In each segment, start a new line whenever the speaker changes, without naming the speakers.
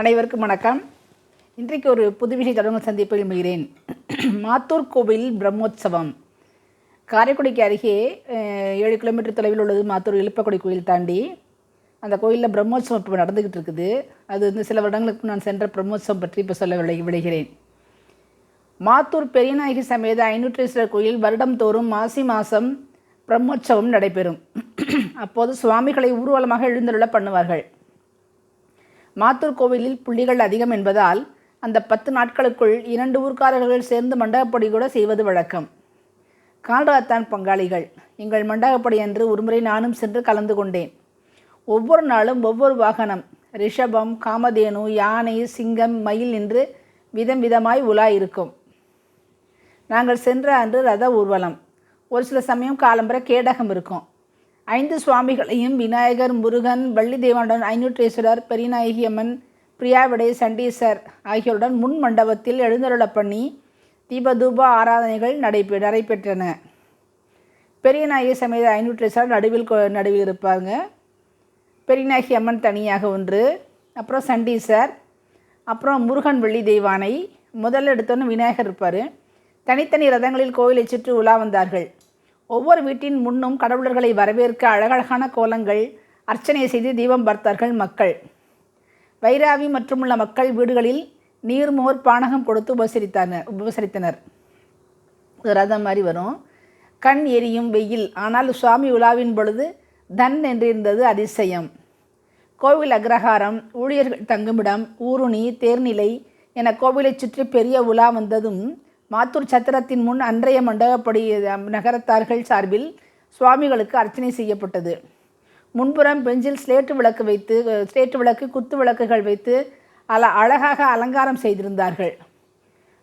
அனைவருக்கும் வணக்கம். இன்றைக்கு ஒரு புது விஷய தொடங்க சந்திப்பில் மிகிறேன் மாத்தூர் கோவில் பிரம்மோற்சவம் காரைக்குடிக்கு அருகே ஏழு கிலோமீட்டர் தொலைவில் உள்ளது மாத்தூர் இழுப்பக்குடி கோயில் தாண்டி. அந்த கோயிலில் பிரம்மோற்சவம் இப்போ நடந்துக்கிட்டு இருக்குது. அது வந்து சில வருடங்களுக்கு நான் சென்ற பிரம்மோற்சவம் பற்றி இப்போ சொல்ல விளை விளைகிறேன். மாத்தூர் பெரியநாயகி சமேத ஐநூற்றீஸ்வரர் கோயில் வருடம்தோறும் மாசி மாதம் பிரம்மோற்சவம் நடைபெறும். அப்போது சுவாமிகளை ஊர்வலமாக எழுந்தருள பண்ணுவார்கள். மாத்தூர் கோவிலில் புள்ளிகள் அதிகம் என்பதால் அந்த பத்து நாட்களுக்குள் இரண்டு ஊர்க்காரர்கள் சேர்ந்து மண்டகப்படி கூட செய்வது வழக்கம். கால்ராத்தான் பங்காளிகள். எங்கள் மண்டகப்படி அன்று ஒருமுறை நானும் சென்று கலந்து கொண்டேன். ஒவ்வொரு நாளும் ஒவ்வொரு வாகனம் ரிஷபம் காமதேனு யானை சிங்கம் மயில் என்று விதம் விதமாய் உலா இருக்கும் நாங்கள் சென்ற அன்று ரத ஊர்வலம். ஒரு சில சமயம் காலம்பர கேடகம் இருக்கும். ஐந்து சுவாமிகளையும் விநாயகர் முருகன் வள்ளி தேவனுடன் ஐநூற்றேஸ்வரர் பெரியநாயகியம்மன் பிரியாவிடை சண்டீசர் ஆகியோருடன் முன் மண்டபத்தில் எழுந்தருளப் பண்ணி தீபதூப ஆராதனைகள் நடைபெ நடைபெற்றன. பெரியநாயகி சமேத ஐநூற்றேஸ்வரர் நடுவில் நடுவில் இருப்பாங்க பெரியநாயகி அம்மன் தனியாக ஒன்று அப்புறம் சண்டீசர் அப்புறம் முருகன் வெள்ளி தெய்வானை முதல்ல எடுத்தோன்னு விநாயகர் இருப்பார். தனித்தனி ரதங்களில் கோயிலை சுற்றி உலா வந்தார்கள். ஒவ்வொரு வீட்டின் முன்னும் கடவுளர்களை வரவேற்க அழகழகான கோலங்கள் அர்ச்சனை செய்து தீபம் பார்த்தார்கள் மக்கள். வைராவி மற்றும் உள்ள மக்கள் வீடுகளில் நீர்மோர் பானகம் கொடுத்து உபசரித்தனர் உபசரித்தனர். ஒரு ரதம் மாதிரி வரும். கண் எரியும் வெயில் ஆனால் சுவாமி உலாவின் பொழுது தன் என்றிருந்தது அதிசயம். கோவில் அக்ரஹாரம் ஊழியர்கள் தங்குமிடம் ஊருணி தேர்நிலை என கோவிலைச் சுற்றி பெரிய உலா வந்ததும் மாத்தூர் சத்திரத்தின் முன் அன்றைய மண்டபப்படி நகரத்தார்கள் சார்பில் சுவாமிகளுக்கு அர்ச்சனை செய்யப்பட்டது. முன்புறம் பெஞ்சில் ஸ்லேட்டு விளக்கு வைத்து ஸ்லேட்டு விளக்கு குத்து விளக்குகள் வைத்து அல அழகாக அலங்காரம் செய்திருந்தார்கள்.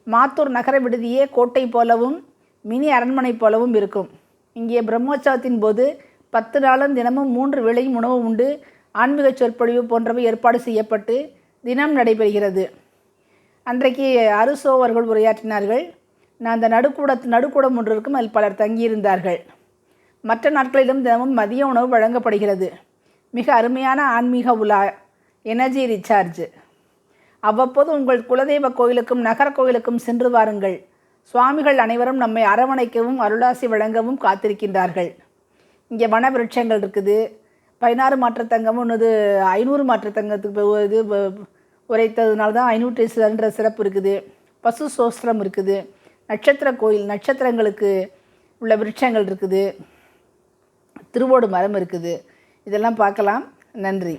மாத்தூர் நகர விடுதியே கோட்டை போலவும் மினி அரண்மனை போலவும் இருக்கும். இங்கே பிரம்மோற்சவத்தின் போது பத்து நாளும் தினமும் மூன்று வேளையும் உணவு உண்டு ஆன்மீக சொற்பொழிவு போன்றவை ஏற்பாடு செய்யப்பட்டு தினம் நடைபெறுகிறது. அன்றைக்கு அருசோ அவர்கள் உரையாற்றினார்கள். நான் அந்த நடுக்கூட நடுக்கூடம் ஒன்று இருக்கும் அதில் பலர் தங்கியிருந்தார்கள். மற்ற நாட்களிலும் தினமும் மதிய உணவு வழங்கப்படுகிறது. மிக அருமையான ஆன்மீக உலா எனர்ஜி ரீசார்ஜ் அவ்வப்போது உங்கள் குலதெய்வ கோயிலுக்கும் நகர கோயிலுக்கும் சென்று வாருங்கள். சுவாமிகள் அனைவரும் நம்மை அரவணைக்கவும் அருளாசி வழங்கவும் காத்திருக்கின்றார்கள். இங்கே வன விருட்சங்கள் இருக்குது. பதினாறு மாற்றுத்தங்கமும் ஒன்று ஐநூறு மாற்றத்தங்கத்துக்கு இது உரைத்ததுனால தான் ஐநூற்றி சிறப்பு இருக்குது. பசு சோஸ்திரம் இருக்குது. நட்சத்திர கோயில் நட்சத்திரங்களுக்கு உள்ள விருட்சங்கள் இருக்குது. திருவோடு மரம் இருக்குது. இதெல்லாம் பார்க்கலாம். நன்றி.